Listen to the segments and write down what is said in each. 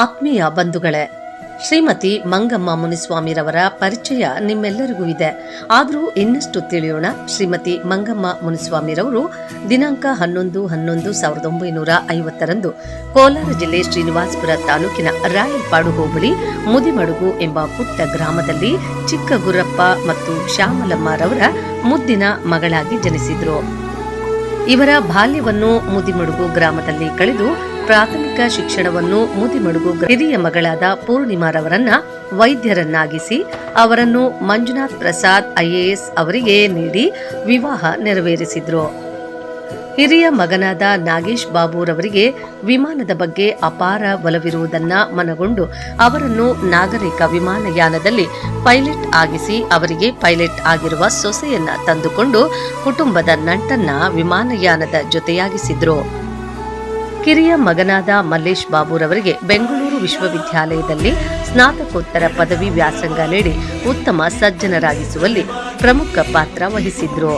ಆತ್ಮೀಯ ಬಂಧುಗಳೇ, ಶ್ರೀಮತಿ ಮಂಗಮ್ಮ ಮುನಿಸ್ವಾಮಿರವರ ಪರಿಚಯ ನಿಮ್ಮೆಲ್ಲರಿಗೂ ಇದೆ. ಆದರೂ ಇನ್ನಷ್ಟು ತಿಳಿಯೋಣ, ಶ್ರೀಮತಿ ಮಂಗಮ್ಮ ಮುನಿಸ್ವಾಮಿರವರು ದಿನಾಂಕ ಹನ್ನೊಂದು ಹನ್ನೊಂದು ಸಾವಿರದ ಒಂಬೈನೂರ ಐವತ್ತರಂದು ಕೋಲಾರ ಜಿಲ್ಲೆ ಶ್ರೀನಿವಾಸಪುರ ತಾಲೂಕಿನ ರಾಯಲ್ಪಾಡು ಹೋಬಳಿ ಮುದಿಮಡುಗು ಎಂಬ ಪುಟ್ಟ ಗ್ರಾಮದಲ್ಲಿ ಚಿಕ್ಕ ಗುರಪ್ಪ ಮತ್ತು ಶ್ಯಾಮಲಮ್ಮರವರ ಮುದ್ದಿನ ಮಗಳಾಗಿ ಜನಿಸಿದರು. ಇವರ ಬಾಲ್ಯವನ್ನು ಮುದಿಮಡುಗು ಗ್ರಾಮದಲ್ಲಿ ಕಳೆದು ಪ್ರಾಥಮಿಕ ಶಿಕ್ಷಣವನ್ನು ಮುದಿಮಡುಗು ಹಿರಿಯ ಮಗಳಾದ ಪೂರ್ಣಿಮಾರವರನ್ನ ವೈದ್ಯರನ್ನಾಗಿಸಿ ಅವರನ್ನು ಮಂಜುನಾಥ್ ಪ್ರಸಾದ್ ಐಎಎಸ್ ಅವರಿಗೆ ನೀಡಿ ವಿವಾಹ ನೆರವೇರಿಸಿದ್ರು. ಹಿರಿಯ ಮಗನಾದ ನಾಗೇಶ್ ಬಾಬುರವರಿಗೆ ವಿಮಾನದ ಬಗ್ಗೆ ಅಪಾರ ಒಲವಿರುವುದನ್ನ ಮನಗೊಂಡು ಅವರನ್ನು ನಾಗರಿಕ ವಿಮಾನಯಾನದಲ್ಲಿ ಪೈಲಟ್ ಆಗಿಸಿ ಅವರಿಗೆ ಪೈಲಟ್ ಆಗಿರುವ ಸೊಸೆಯನ್ನ ತಂದುಕೊಂಡು ಕುಟುಂಬದ ನಂಟನ್ನ ವಿಮಾನಯಾನದ ಜೊತೆಯಾಗಿಸಿದ್ರು. ಕಿರಿಯ ಮಗನಾದ ಮಲ್ಲೇಶ್ ಬಾಬುರವರಿಗೆ ಬೆಂಗಳೂರು ವಿಶ್ವವಿದ್ಯಾಲಯದಲ್ಲಿ ಸ್ನಾತಕೋತ್ತರ ಪದವಿ ವ್ಯಾಸಂಗ ನೀಡಿ ಉತ್ತಮ ಸಜ್ಜನರಾಗಿಸುವಲ್ಲಿ ಪ್ರಮುಖ ಪಾತ್ರ ವಹಿಸಿದ್ರು.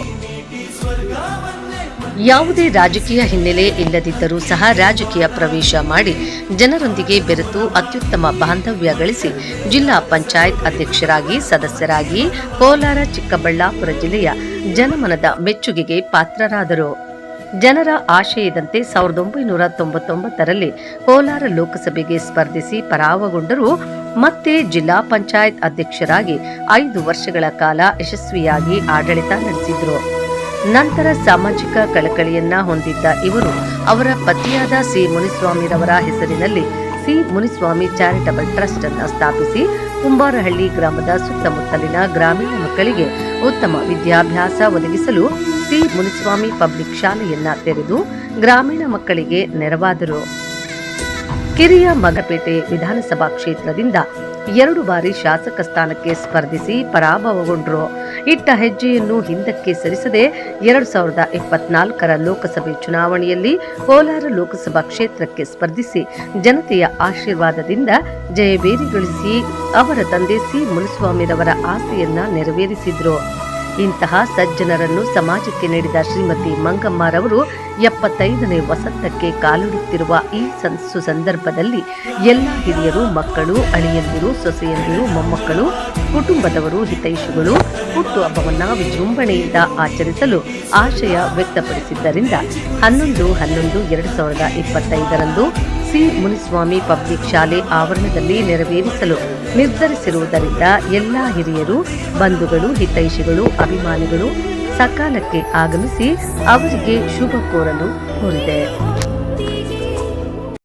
ಯಾವುದೇ ರಾಜಕೀಯ ಹಿನ್ನೆಲೆ ಇಲ್ಲದಿದ್ದರೂ ಸಹ ರಾಜಕೀಯ ಪ್ರವೇಶ ಮಾಡಿ ಜನರೊಂದಿಗೆ ಬೆರೆತು ಅತ್ಯುತ್ತಮ ಬಾಂಧವ್ಯ ಗಳಿಸಿ ಜಿಲ್ಲಾ ಪಂಚಾಯತ್ ಅಧ್ಯಕ್ಷರಾಗಿ, ಸದಸ್ಯರಾಗಿ ಕೋಲಾರ ಚಿಕ್ಕಬಳ್ಳಾಪುರ ಜಿಲ್ಲೆಯ ಜನಮನದ ಮೆಚ್ಚುಗೆಗೆ ಪಾತ್ರರಾದರು. ಜನರ ಆಶಯದಂತೆ ಸಾವಿರದ ಒಂಬೈನೂರ ತೊಂಬತ್ತೊಂಬತ್ತರಲ್ಲಿ ಕೋಲಾರ ಲೋಕಸಭೆಗೆ ಸ್ಪರ್ಧಿಸಿ ಪರಾವಗೊಂಡರೂ ಮತ್ತೆ ಜಿಲ್ಲಾ ಪಂಚಾಯತ್ ಅಧ್ಯಕ್ಷರಾಗಿ ಐದು ವರ್ಷಗಳ ಕಾಲ ಯಶಸ್ವಿಯಾಗಿ ಆಡಳಿತ ನಡೆಸಿದ್ರು. ನಂತರ ಸಾಮಾಜಿಕ ಕಳಕಳಿಯನ್ನ ಹೊಂದಿದ್ದ ಇವರು ಅವರ ಪತಿಯಾದ ಸಿ ಮುನಿಸ್ವಾಮಿರವರ ಹೆಸರಿನಲ್ಲಿ ಸಿ ಮುನಿಸ್ವಾಮಿ ಚಾರಿಟಬಲ್ ಟ್ರಸ್ಟ್ ಅನ್ನು ಸ್ಥಾಪಿಸಿ ಕುಂಬಾರಹಳ್ಳಿ ಗ್ರಾಮದ ಸುತ್ತಮುತ್ತಲಿನ ಗ್ರಾಮೀಣ ಮಕ್ಕಳಿಗೆ ಉತ್ತಮ ವಿದ್ಯಾಭ್ಯಾಸ ಒದಗಿಸಲು ಸಿ ಮುನಿಸ್ವಾಮಿ ಪಬ್ಲಿಕ್ ಶಾಲೆಯನ್ನ ತೆರೆದು ಗ್ರಾಮೀಣ ಮಕ್ಕಳಿಗೆ ನೆರವಾದರು. ಕಿರಿಯ ಮಗಪೇಟೆ ವಿಧಾನಸಭಾ ಕ್ಷೇತ್ರದಿಂದ ಎರಡು ಬಾರಿ ಶಾಸಕ ಸ್ಥಾನಕ್ಕೆ ಸ್ಪರ್ಧಿಸಿ ಪರಾಭವಗೊಂಡರು. ಇಟ್ಟ ಹೆಜ್ಜೆಯನ್ನು ಹಿಂದಕ್ಕೆ ಸರಿಸದೆ ಎರಡು ಸಾವಿರದ ಇಪ್ಪತ್ನಾಲ್ಕರ ಲೋಕಸಭೆ ಚುನಾವಣೆಯಲ್ಲಿ ಕೋಲಾರ ಲೋಕಸಭಾ ಕ್ಷೇತ್ರಕ್ಕೆ ಸ್ಪರ್ಧಿಸಿ ಜನತೆಯ ಆಶೀರ್ವಾದದಿಂದ ಜಯಬೇರಿಗೊಳಿಸಿ ಅವರ ತಂದೆ ಸಿ ಮುನಿಸ್ವಾಮಿರವರ ಆಸೆಯನ್ನ ನೆರವೇರಿಸಿದ್ರು. ಇಂತಹ ಸಜ್ಜನರನ್ನು ಸಮಾಜಕ್ಕೆ ನೀಡಿದ ಶ್ರೀಮತಿ ಮಂಗಮ್ಮರವರು ಎಪ್ಪತ್ತೈದನೇ ವಸಂತಕ್ಕೆ ಕಾಲಿಡುತ್ತಿರುವ ಈ ಸಂಸು ಸುಸಂದರ್ಭದಲ್ಲಿ ಎಲ್ಲ ಹಿರಿಯರು, ಮಕ್ಕಳು, ಅಳಿಯಂದಿರು, ಸೊಸೆಯಂದಿರು, ಮೊಮ್ಮಕ್ಕಳು, ಕುಟುಂಬದವರು, ಹಿತೈಷಿಗಳು ಹುಟ್ಟುಹಬ್ಬವನ್ನು ವಿಜೃಂಭಣೆಯಿಂದ ಆಚರಿಸಲು ಆಶಯ ವ್ಯಕ್ತಪಡಿಸಿದ್ದರಿಂದ ಹನ್ನೊಂದು ಹನ್ನೊಂದು ಎರಡು ಸಾವಿರದ ಇಪ್ಪತ್ತೈದರಂದು ಸಿ ಮುನಿಸ್ವಾಮಿ ಪಬ್ಲಿಕ್ ಶಾಲೆ ಆವರಣದಲ್ಲಿ ನೆರವೇರಿಸಲು ನಿರ್ಧರಿಸಿರುವುದರಿಂದ ಎಲ್ಲಾ ಹಿರಿಯರು, ಬಂಧುಗಳು, ಹಿತೈಷಿಗಳು, ಅಭಿಮಾನಿಗಳು ಸಕಾಲಕ್ಕೆ ಆಗಮಿಸಿ ಅವರಿಗೆ ಶುಭ ಕೋರಲು ಕೋರಿದೆ.